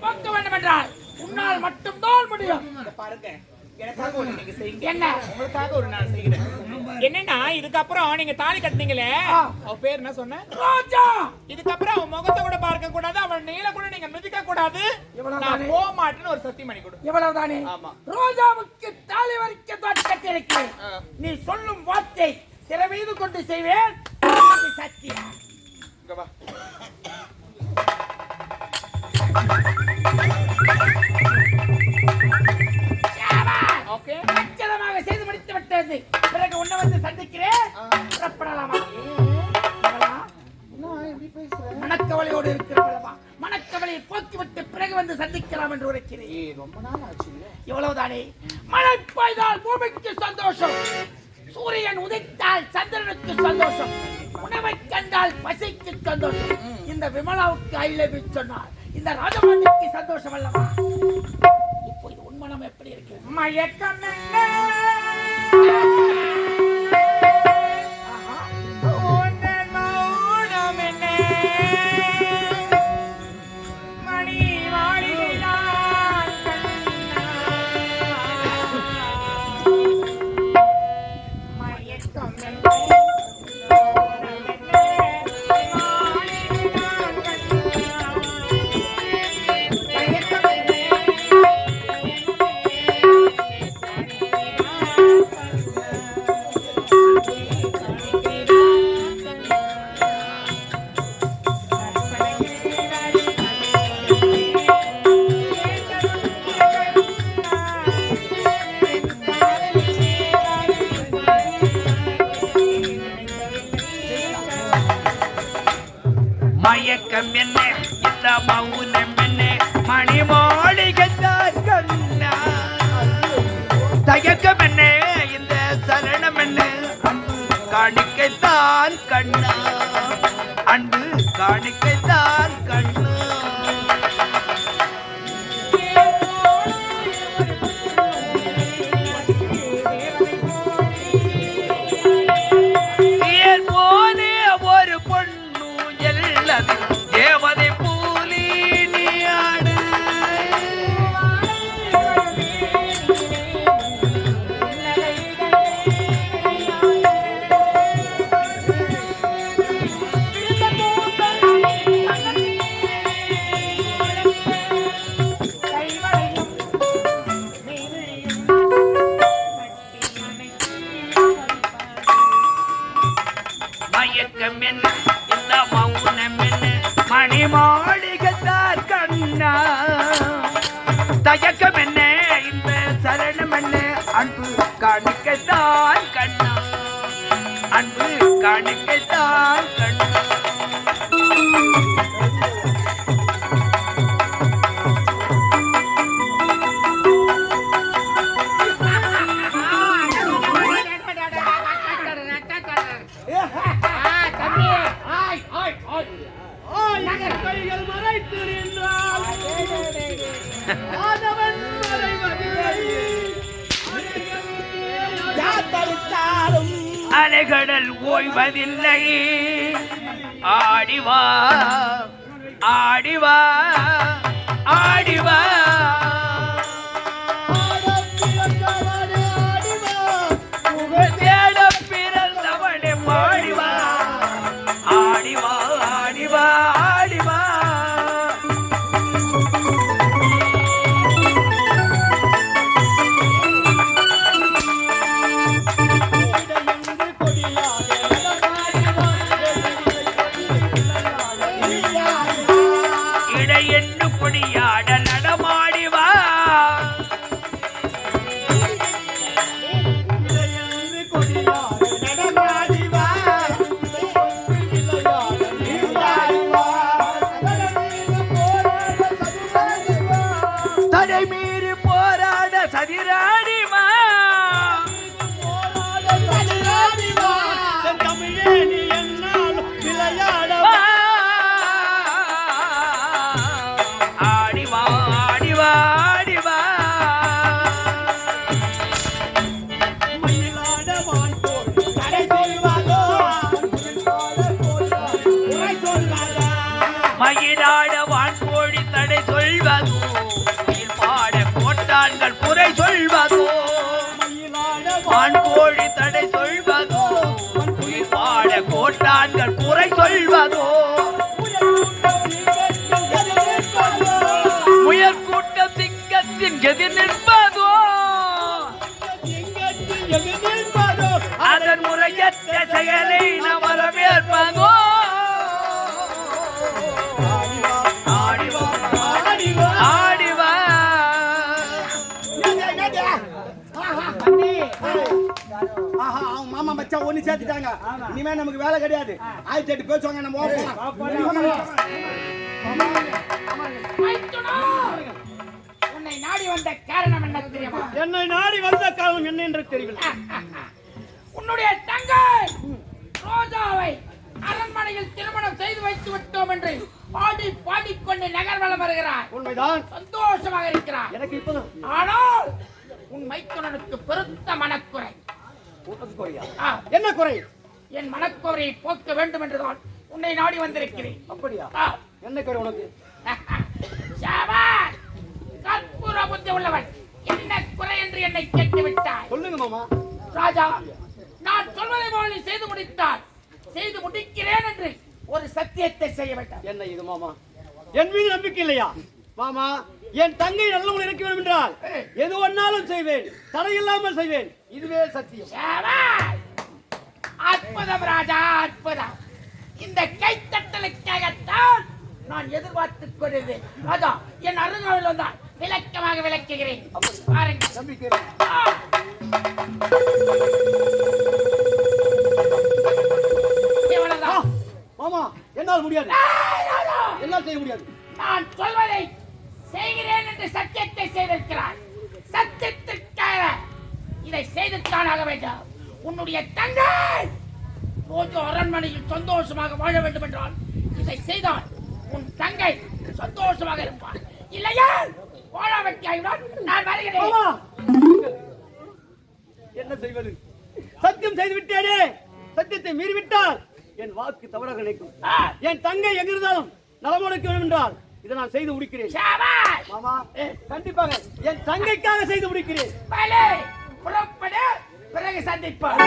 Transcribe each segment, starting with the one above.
போக்க வேண்டும் என்றால் உன்னால் மட்டும்தான் முடியும். பாருங்க என்ன? உங்களுக்காக ஒரு நான் செய்கிறேன். என்னன்னா இதுக்கப்புறம் நீங்க தாலி கட்டினீங்களே. அவ பேர் என்ன சொன்ன? ரோஜா! இதுக்கப்புறம் அவன் முகத்தை கூட பார்க்க கூடாது அவன் நீல கூட நீங்க மிதிக்க கூடாது. இவ்வளவு நான் தானே? போக மாட்டேன்னு ஒரு சத்தியம் பண்ணி கொடு. இவ்வளவுதானே ஆமா. ரோஜாவுக்கு தாலி வரைக்க ஆ. நீ சொல்லும் வார்த்தை சில மீது கொண்டு செய்வேன். சத்தியம் மனக்கவலையோடு இருக்கிறவளவா மனக்கவலையை போக்கிவிட்டு பிறகு வந்து சந்திக்கலாம் என்று உரைக்கிறேன். ஏய் ரொம்ப நாள் ஆச்சு இல்ல. இவ்வளவுதானே? மழை பெய்தால் பூமிக்கு சந்தோஷம். சூரியன் உதித்தால் சந்திரனுக்கு சந்தோஷம். உணவை கண்டால் பசிக்கு சந்தோஷம். இந்த விமலாவுக்கு ஐ லவ் சொன்னார். இந்த ராஜமாண்டிக்கு சந்தோஷம் அல்லவா இப்போ இது உண்மனம் எப்படி இருக்கு மயக்கம் என்ன? கண்டு காணிக்கைத்தான் கண்ணு. மயக்கம் என்ன இந்த மௌனம் மணி மாளிகைத்தார் கண்ணா. தயக்கம் என்ன இந்த சரணம் என்ன? அன்பு காணிக்கத்தான் கண்ணா. அன்பு காணிக்கைத்தான் கண்ணா. அலைகடல் ஓய்வதில்லை. ஆடிவா ஆடிவா ஆடிவா. ஒண்ணு சேர்த்துட்டாங்க. இனிமே நமக்கு வேலை கிடையாது. ஆயிரத்தி எட்டு பேசுவாங்க நம்ம உன்னை நாடி வந்த காரணம் என்ன தெரியுமா? என்னை நாடி வந்த காலம் என்ன என்று தெரியவில்லை. உன்னுடைய தங்கை ரோஜாவை அரண்மனையில் திருமணம் செய்து வைத்து விட்டோம் என்று பாடி பாடிக்கொண்டு நகர்வலம் வருகிறார் உண்மைதான். சந்தோஷமாக இருக்கிறார் எனக்கு இப்போது ஆனால் உன் மைத்துனனுக்கு பெருத்த மனக்குறை. என்ன குறை? என் மனக்குறையை போக்க வேண்டும் என்றுதான் உன்னை நாடி வந்திருக்கிறேன். அப்படியா? என்ன குறை உனக்கு. கற்பூர புத்தி உள்ளவன். என்ன குறை என்று என்னை கேட்டு விட்டாய் சொல்லுங்க மாமா. ராஜா நான் சொல்வதை போல நீ செய்து முடித்தால் செய்து முடிக்கிறேன் என்று ஒரு சத்தியத்தை செய்ய வேண்டாம். என்ன இது மாமா? என் மீது நம்பிக்கை இல்லையா? மாமா என் தங்கை நல்லவள் இருக்க வேண்டும் என்றால் எது ஒன்னாலும் செய்வேன். தடையில்லாமல் செய்வேன். இதுவே சத்தியம். அற்புதம் ராஜா அற்புதம். இந்த கைத்தட்டலுக்காகத்தான் நான் எதிர்பார்த்துக் கொண்டிருந்தேன். ராஜா என் அருகாவில் வந்தால் விளக்கமாக விளக்குகிறேன். பாருங்கள் நம்பிக்கை ஆ. இவ்வளவுதான். மாமா என்னால் முடியாது. என்னால் செய்ய முடியாது. நான் சொல்வதை செய்கிறேன் என்று சத்தியத்தை செய்திருக்கிறார். சத்தியத்திற்காக இதை செய்துத்தான் ஆக வேண்டும். உன்னுடைய தங்கை ரோஜோ அரண்மனையில் சந்தோஷமாக வாழ வேண்டும் என்றால் இதை செய்தால் உன் தங்கை சந்தோஷமாக இருப்பாள். இல்லையா? வாழாவட்டி ஆகிவிடால் நான் வருகிறேன். என்ன செய்வது? சத்தியம் செய்து விட்டேனே. சத்தியத்தை மீறிவிட்டால் என் வாக்கு தவறாக நினைக்கும். என் தங்கை எங்கிருந்தாலும் நலமோடு இருக்க வேண்டும் என்றால் இதை நான் செய்து முடிக்கிறேன். மாமா. கண்டிப்பாக என் தங்கைக்காக செய்து முடிக்கிறேன். புறப்படு பிறகு சந்திப்போம்.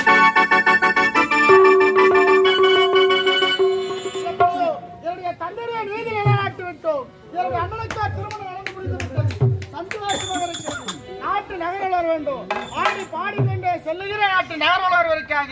என்னுடைய தந்தையை நீதி நிலைநாட்டி விட்டோம். என்னுடைய அண்ணனுக்கா திருமணம் நடந்து முடிந்து விட்டது சந்தோஷமாக இருக்கிறது. நாட்டு நகரில் வர வேண்டும். ஆடி பாடிக்கொண்டே செல்லுகிற நாட்டு நகரில் வருவதற்காக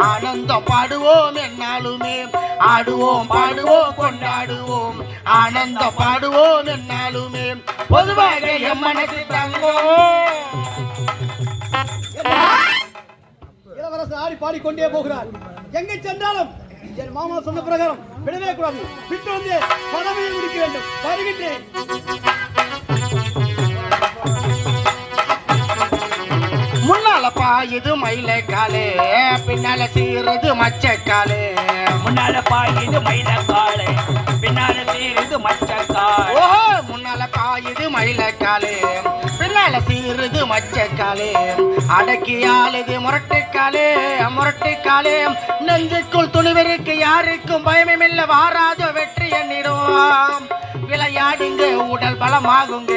ஆனந்தம் பாடுவோம் என்னாலுமே. ஆடுவோம் பாடுவோம் கொண்டாடுவோம். ஆனந்தம் பாடுவோம் என்னாலுமே. பொதுவாக எம் மனசு தங்கம். இளவரசர் ஆடி பாடிக்கொண்டே போகிறார். எங்கே சென்றாலும் என் மாமா சொன்ன பிரகாரம் விடவே கூடாது. விட்டு வந்து பதவியை முடிக்க வேண்டும். வருகின்றேன். முன்னால பாயுது மயில காலே. பின்னால சீருது மச்சக்காலே. முன்னால பாயுது மயிலக்காடு பின்னால தீருது மச்சக்காடு ஓஹோ முன்னால பாயுது மயில காலே. பின்னால சீருது மச்சக்காலே. அடக்கி ஆளுது முரட்டுக்காலே முரட்டுக்காலே. நெஞ்சுக்குள் துணிவருக்கு யாருக்கும் பயமில்ல வாராத வெற்றி எண்ணிடும் விளையாடுங்க உடல் பலமாகுங்க.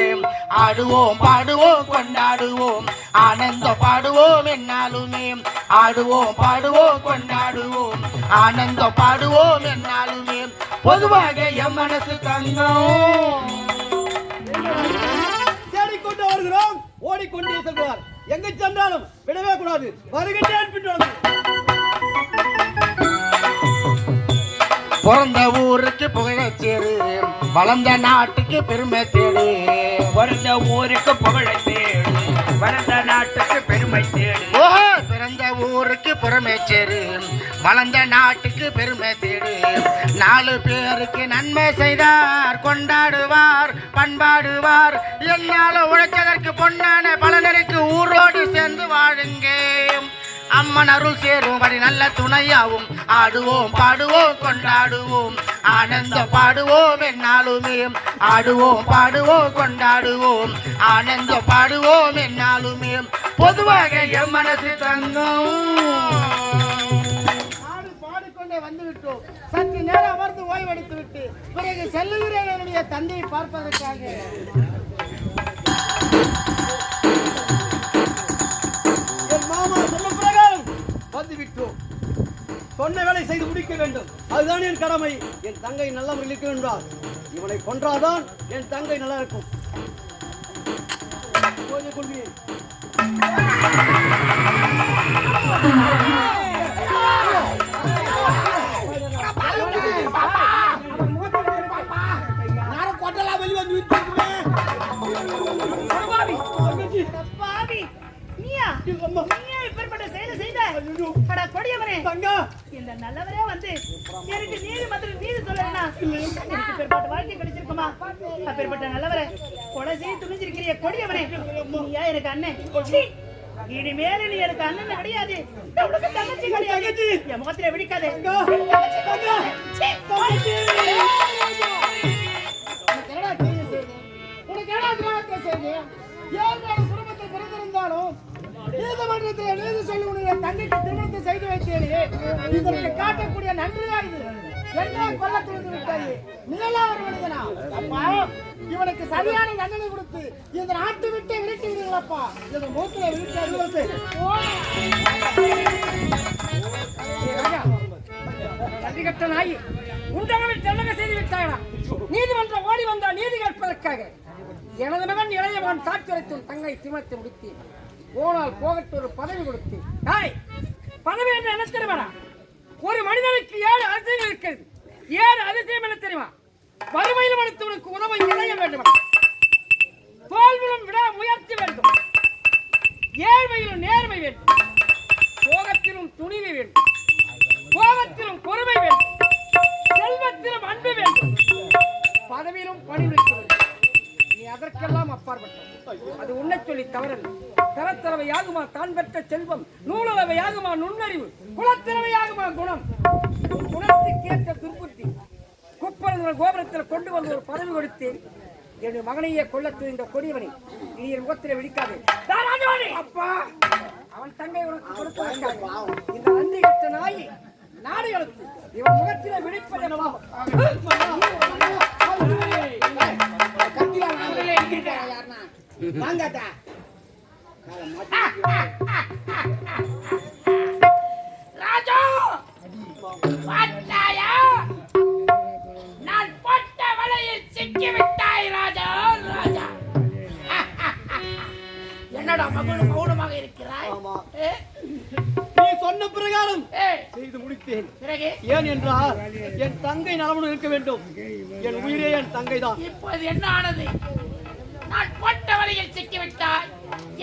ஆடுவோம் பாடுவோம் கொண்டாடுவோம். ஆனந்தம் பாடுவோம் என்னாலுமே. ஆடுவோம் பாடுவோம் கொண்டாடுவோம். ஆனந்தம் பாடுவோம் என்னாலுமே. பொதுவாக என் மனசு தங்கம். தேடிக்கொண்டு வருகிறோம் ஓடிக்கொண்டே செல்வார். எங்க சென்றாலும் விடவே கூடாது. வருகின்றேன் பின் வந்து பிறந்த ஊருக்கு புகழச்சேரு வளர்ந்த நாட்டுக்கு பெருமை தேடு. பிறந்த ஊருக்கு புகழை தேடு. வளர்ந்த நாட்டுக்கு பெருமை தேடு. ஓஹோ! பிறந்த ஊருக்கு பெருமைச்சேரு வளர்ந்த நாட்டுக்கு பெருமை தேடு. நாலு பேருக்கு நன்மை செய்தார் கொண்டாடுவார் பண்பாடுவார். என்னால உழைச்சதற்கு பொன்னான பலனருக்கு ஊரோடு சேர்ந்து வாழுங்க அம்மன் அருள் சேரும் வழி நல்ல துணையாவும். ஆடுவோம் பாடுவோம் கொண்டாடுவோம். ஆனந்தம் பாடுவோம் என்னாலுமே. ஆடுவோம் பாடுவோம் கொண்டாடுவோம். ஆனந்தம் பாடுவோம் என்னாலுமே. பொதுவாக என் மனசு தங்கம். வந்துவிட்டோம் பாடிக்கொண்டே சற்று நேரம் அமர்ந்து ஓய்வெடுத்து விட்டு பிறகு செல்லுகிறேன் என்னுடைய தந்தையை பார்ப்பதற்காக. விட்டோம் சொன்ன வேலை செய்து முடிக்க வேண்டும் அதுதான் என் கடமை என் தங்கை நல்ல முறையில் இருக்க என்றால் இவனை கொன்றாதான் என் தங்கை நல்லா இருக்கும் போய் அட கொடியவனே. தங்கா. இந்த நல்லவரே வந்து எனக்கு நீதி மந்திரம் நீதி சொல்லலனா இப்பேற்பட்ட வாழ்க்கை கிடைச்சிருக்குமா? அப்பேற்பட்ட நல்லவரே கொலை செய்ய துணிஞ்சிருக்கிறிய நீயா எனக்கு அண்ணன். இனிமேல் நீ எனக்கு அண்ணன் கிடையாது. உனக்கு தங்கச்சி கிடையாது. என் முகத்திலே. சீ, உனக்கு என்னடா தீங்கு செய்து? செய்து? குடும்பத்தில் பிறந்திருந்தாலும் நீதிமன்றத்தில் நீதி சொல்லி உன்னுடைய தங்கைக்கு திருமணத்தை செய்து வைத்தேனே. இதற்கு காட்டக்கூடிய நன்றியா இது? என்ன கொல்ல துணிந்து விட்டாயே? நீலாம் ஒரு மனிதனா? அப்பா இவனுக்கு சரியான தண்டனை கொடுத்து இந்த நாட்டு விட்டு விரட்டுகிறீர்களப்பா. விடுங்களப்பா இந்த மூக்கில விழிக்காது கட்ட நாய் உண்டகவில் செல்லக செய்து விட்டாயடா நீதிமன்றம் ஓடி வந்தால் நீதி கேட்பதற்காக. எனது மகன் இளையவன் சாட்சியத்தும் தங்கை திருமணத்தை முடித்தேன். போனால் போகட்டு ஒரு பதவி கொடுத்தேன் தாய் பதவி என்று என்ன தெரியுமா? ஒரு மனிதனுக்கு ஏழு அதிசயம் இருக்கிறது. ஏழு அதிசயம் என்ன தெரியுமா? வறுமையில் மனிதவனுக்கு உதவ இணைய வேண்டும். தோல்விலும் விட முயற்சி வேண்டும். ஏழ்மையிலும் நேர்மை வேண்டும். போகத்திலும் துணிவு வேண்டும். போகத்திலும் பொறுமை வேண்டும். செல்வத்திலும் அன்பு வேண்டும். பதவியிலும் பணி இருக்கிறது அதற்கெல்லாம் அப்பாற்பட்டது அது உன்னை சொல்லி தவறல்ல. தரத்தரவையாகுமா தான் பெற்ற செல்வம்? நூலளவையாகுமா நுண்ணறிவு? குலத்திறவையாகுமா குணம்? குணத்துக்கேற்ற துன்புறுத்தி குப்பரங்கள் கோபுரத்தில் கொண்டு வந்து ஒரு பதவி கொடுத்து என் மகனையே கொல்ல துணிந்த கொடியவனை நீ என் முகத்திலே விழிக்காது அப்பா! அவன் தங்கை உனக்கு கொடுப்பதற்காக இந்த அந்தி கட்ட நாய் நாடு இவன் முகத்திலே விழிப்பது என்னவா ராஜா! பார்த்தாயா நான் போட்ட வலையில் சிக்கிவிட்டாய் ராஜா ராஜா. என்னடா மகன் மௌனமாக இருக்கிறாய்? ஏ, செய்து முடித்தேன். பிறகு? ஏன் என்றால் என் தங்கை நலமுடன் இருக்க வேண்டும். என் உயிரே என் தங்கை தான் இப்போது என்ன ஆனது? நான் போட்ட வலையில் சிக்கிவிட்டாய்.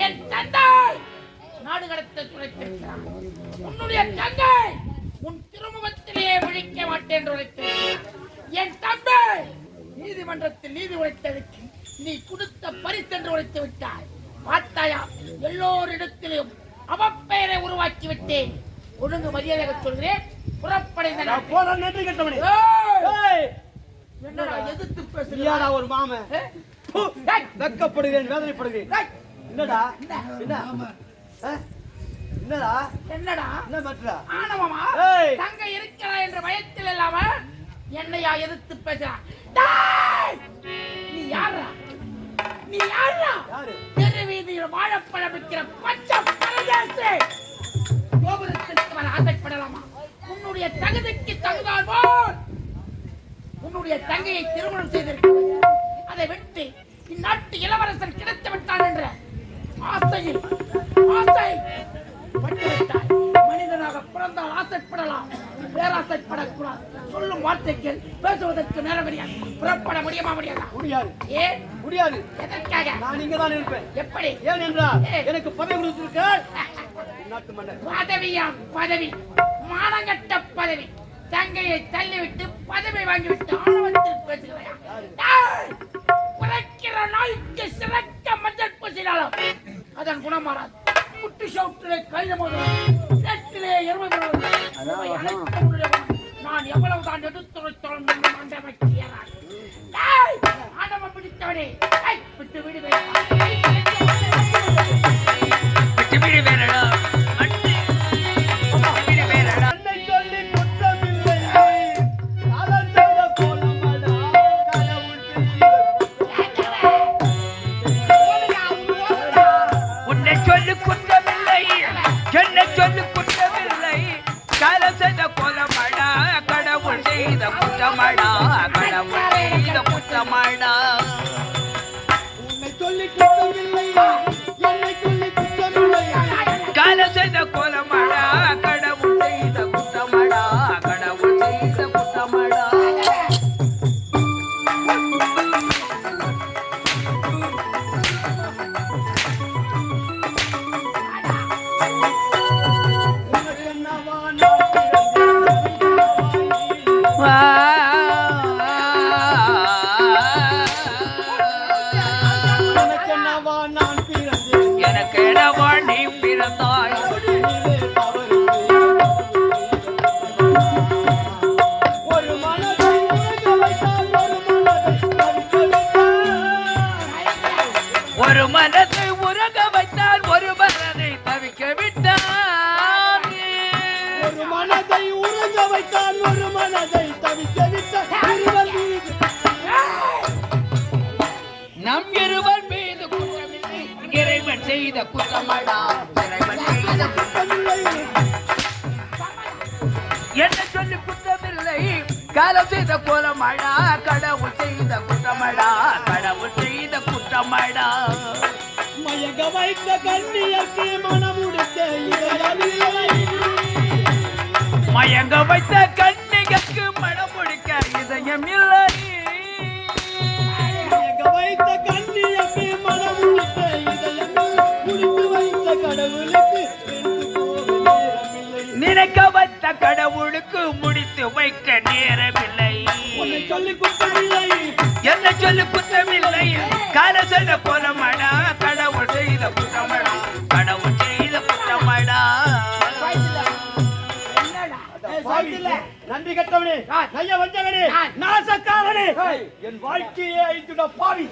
என் தந்தாய் நாடு கடத்த துளைத்திருக்கிறான் உன்னுடைய தங்கை உன் திருமுகத்திலேயே விழிக்க மாட்டேன் என்று என் தம்பி நீதிமன்றத்தில் நீதி உழைத்ததற்கு நீ கொடுத்த பரிசென்று உழைத்து விட்டாய். பார்த்தாயா எல்லோரிடத்திலும் அவப்பெயரை உருவாக்கி விட்டேன். ஒழுங்கு மரியாதையாக சொல்கிறேன். புறப்படைந்த போற நன்றி கட்டவனே. என்னடா எதிர்த்து நீயாடா பேசுறியா ஒரு மாமன்! வெக்கப்படுகிறேன் வேதனைப்படுகிறேன்! என்னடா? என்ன? என்னடா? என்னடா? என்ன பண்ற? ஆணவமா? ஏய்! தங்க இருக்கிறா என்ற பயத்தில் இல்லாம என்னையா எதிர்த்து பேசுறான்! நீ யாரா நீ யாரா யாரு? தெரு வீதியில் வாழைப்பழம் விற்கிற பச்சை பரதேசி வர ஆசைப்படலாமா? உன்னுடைய தகுதிக்கு தகுந்தால் போல் உன்னுடைய தங்கையை திருமணம் செய்திருக்கிறாய் அதை விட்டு இந்நாட்டு இளவரசன் கிடைத்து விட்டான் என்ற ஆசையில் ஆசை பட்டுவிட்டாய் மனிதனாக பிறந்தால் ஆசைப்படலாம் பேராசைப்படக்கூடாது. சொல்லும் வார்த்தைகள் பேசுவதற்கு நேரம் கிடையாது புறப்பட முடியுமா முடியாதா? முடியாது. ஏன்? முடியாது. எதற்காக? நான் இங்க தான் இருப்பேன். எப்படி? ஏன் என்றால். எனக்கு பதவி கொடுத்திருக்கார் நாட்டு மன்னர் பதவியா பதவி மானங்கட்ட பதவி தங்கையை தள்ளிவிட்டு பதவி வாங்கிவிட்டு ஆணவத்தில் பேசுகிறாயா டேய்! உரைக்கிற நாய்க்கு சிறக்க மஞ்சள் பூசினாலும் அதன் குணம் மாறாது முட்டு சவுட்டிலே கைத மோதும் சேற்றிலே எருமை. நான் எவ்வளவு தான் எடுத்துரைத்தாலும் ஏறாது. டேய்! ஆணவம் பிடித்தவனே டேய், விட்டு விடு வேண்டாம். விட்டுவிடு என்ன சொல்லி குற்றமில்லை? காலம் செய்த கோலமாடா கடவுள் செய்த குற்றமாடா கடவுள் செய்த குற்றமாடா. மயக்க வைத்த கண்ணியக்கு மனம் உடுத்த மயங்க வைத்த கண்ணிகக்கு மனம் முடிக்க இதயம் இல்லை வைக்க நேரமில்லை. சொல்லி குற்றமில்லை என்ன சொல்லு குற்றமில்லை கால செய்த கோலமடா கடவுள் நன்றி கட்டவனே. நைய வஞ்சகனே. நாசக்காரனே. என் வாழ்க்கையே ஐந்துட பாவி.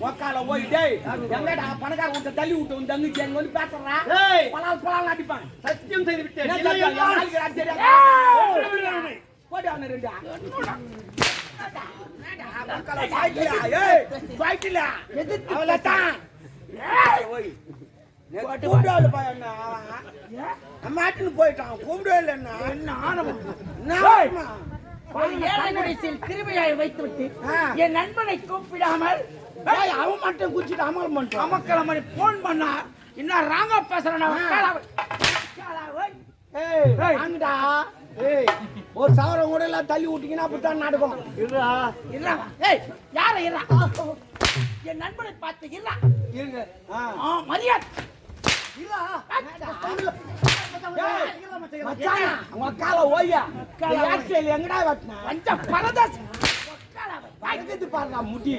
ஒக்கால போய் டேய். எங்கடா பணக்கார விட்டு தள்ளி விட்டு உன் தங்கச்சி எங்க வந்து பேசுறா? ஏய், பலால் பலால் அடிப்பான். சத்தியம் செய்து விட்டேன் என்ன இல்லை சத்தியம்? என்றால் நாளைக்கு ராத்திரி ஏய்! கொன்று விடுறேன். போடு அவனை ரெண்டு. ஒக்கால சாய்க்கியா? ஏய், சாய்க்கில. அவ்வளவுதான். ஏய், ஓய். கூப்பிடாத போயிட்டான். கூப்பிடவே இல்லைன்னா என்ன? ஆனவன் என்ன ஆனவன்? ஒரு ஏழை குடிசையில் கிருமியாய் வைத்துவிட்டு. என் நண்பனை கூப்பிடாமல் அவன் மட்டும் குச்சிட்டு அமல் பண்ணிட்டான் அமக்கலமணி போன் பண்ணா இன்னும் ராங்கா பேசுறேன் வாங்கடா. ஒரு சவரம் கூட எல்லாம் தள்ளி விட்டீங்கன்னா அப்படித்தான் நடக்கும். இருடா. இல்லவா ஏய் யார இல்ல என் நண்பனை பார்த்து இல்ல இருங்க. மரியாதை. ஏய், மச்சான், உன் காலை ஓய்யா. இந்த ஆக்சிடென்ட் எங்கடா வெட்டின? பஞ்ச பரதஸ் அழுகுது பாருடா முடி.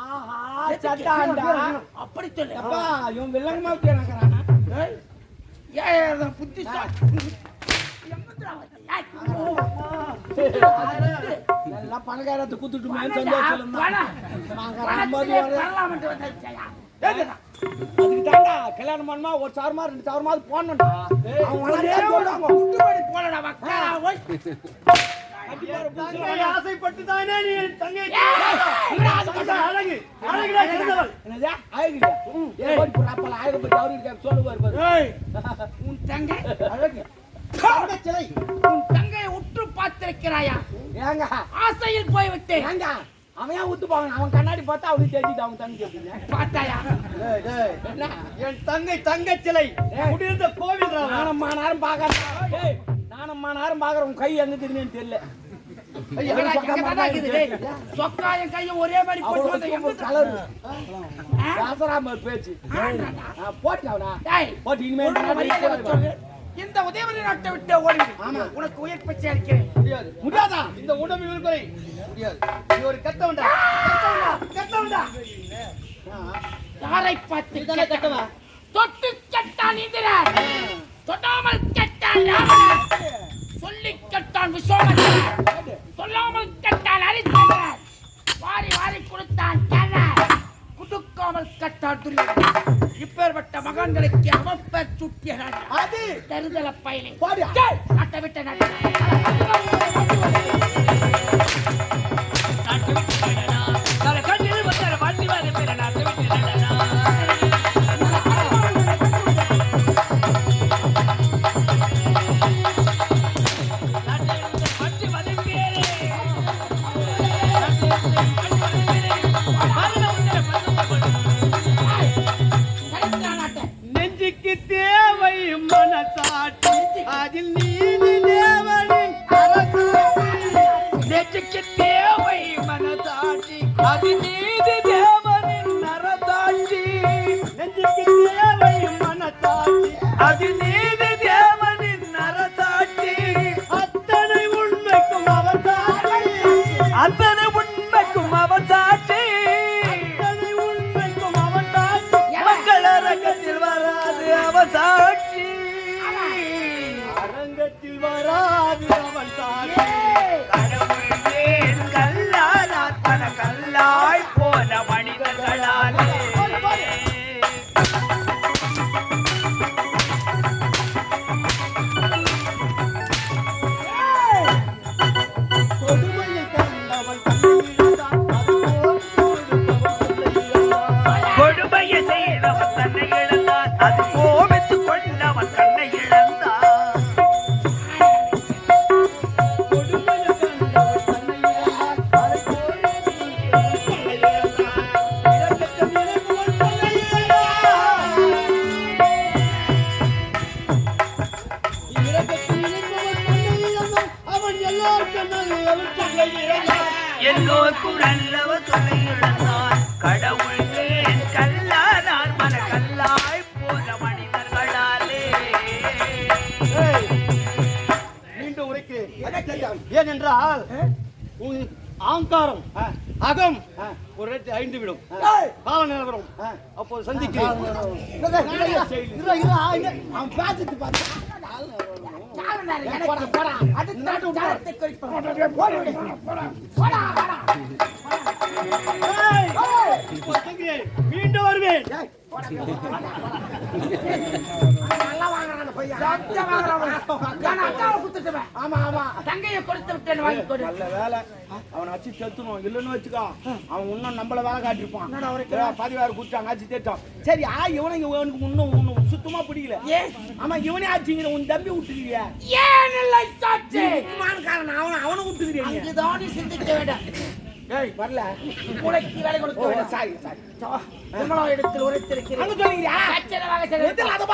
ஆஹா. அப்படி சொல்லு. அப்பா, இவன் வில்லங்கமா? ஏய், ஏன் புத்தி எல்லாம் பணக்காரத்தை குத்துட்டுமேன்னு சந்தோஷம். நாங்க வரை- அதுக்கு தான்டா, கல்யாணம் பண்ணா ஒரு சவரமா ரெண்டு சவரமாவது போடணும்டா. அவன் வளர்த்தா சொல்லுவாங்க. தங்கை ஆசைப்பட்டுதானே நீ என் தங்கை ஏய், அழகு அழகுடா சிறந்தவள் என்னது? அழகுயா? ஏய், ஓடி போடா, அப்பலாம் அழகை பத்தி அவரு இருக்காரு, சொல்லுவாரு பாரு. உன் தங்கை அழகு. சிலை உன் தங்கையை உற்று பார்த்திருக்கிறாயா? ஏங்க. ஆசையில் போய்விட்டேன் ஏங்க. அவன் ஏன் ஊத்து போவான்? அவன் கண்ணாடி பார்த்தா அவனுக்கு தெரிஞ்சுது அவன் தங்கி அப்படின்னு பார்த்தாயா? என் தங்கை தங்க சிலை. குடியிருந்த கோவில் ராவா. நானம்மா நேரம் பாக்குறேன் ஏய் நானம்மா நேரம் பாக்குறேன் உன் கை எங்க திரும்பின்னு தெரியல. ஒரே பேச்சு. போட்டு இந்த உதயவதி நாட்டை விட்டு ஓடிடு ஆமா. உனக்கு உயிர் பிச்சை அளிக்கிறேன். முடியாது. முடியாதா? இந்த உடம்பு விழுக்குறை முடியாது. நீ ஒரு கத்தவன்டா கத்தவன்டா யாரை பார்த்து நீதானே கட்டவா தொட்டு கட்டான் இந்திரன். தொடாமல் கட்டான் ராவணன். சொல்லி கட்டான் விஸ்வாமித்திரன் சொல்லாமல் கட்டான் ஹரிச்சந்திரன் வாரி வாரி கொடுத்தான் குடுக்காமல் துரியோதனன் இப்பேற்பட்ட மகான்களுக்கு அவப்ப சுட்டிய அது. தருதல பயனை. நாட்டை விட்ட நாட்டு. மீண்டும் வருவேன் சரி ஆ இவனை இவனுக்கு இன்னும் இன்னும் சுத்தமா பிடிக்கல ஆமா இவனே ஆச்சுங்கிற உன் தம்பி விட்டுக்கிறியா ஏன் இல்லை சாட்சி காரணம் அவனை அவனை? அங்குதான் நீ சிந்திக்க வேண்டும் ஏய் வரல. உனக்கு வேலை வேண்டும் சாரி சாரி. இடத்தில் உரைத்திருக்கிறேன் எதில் அதை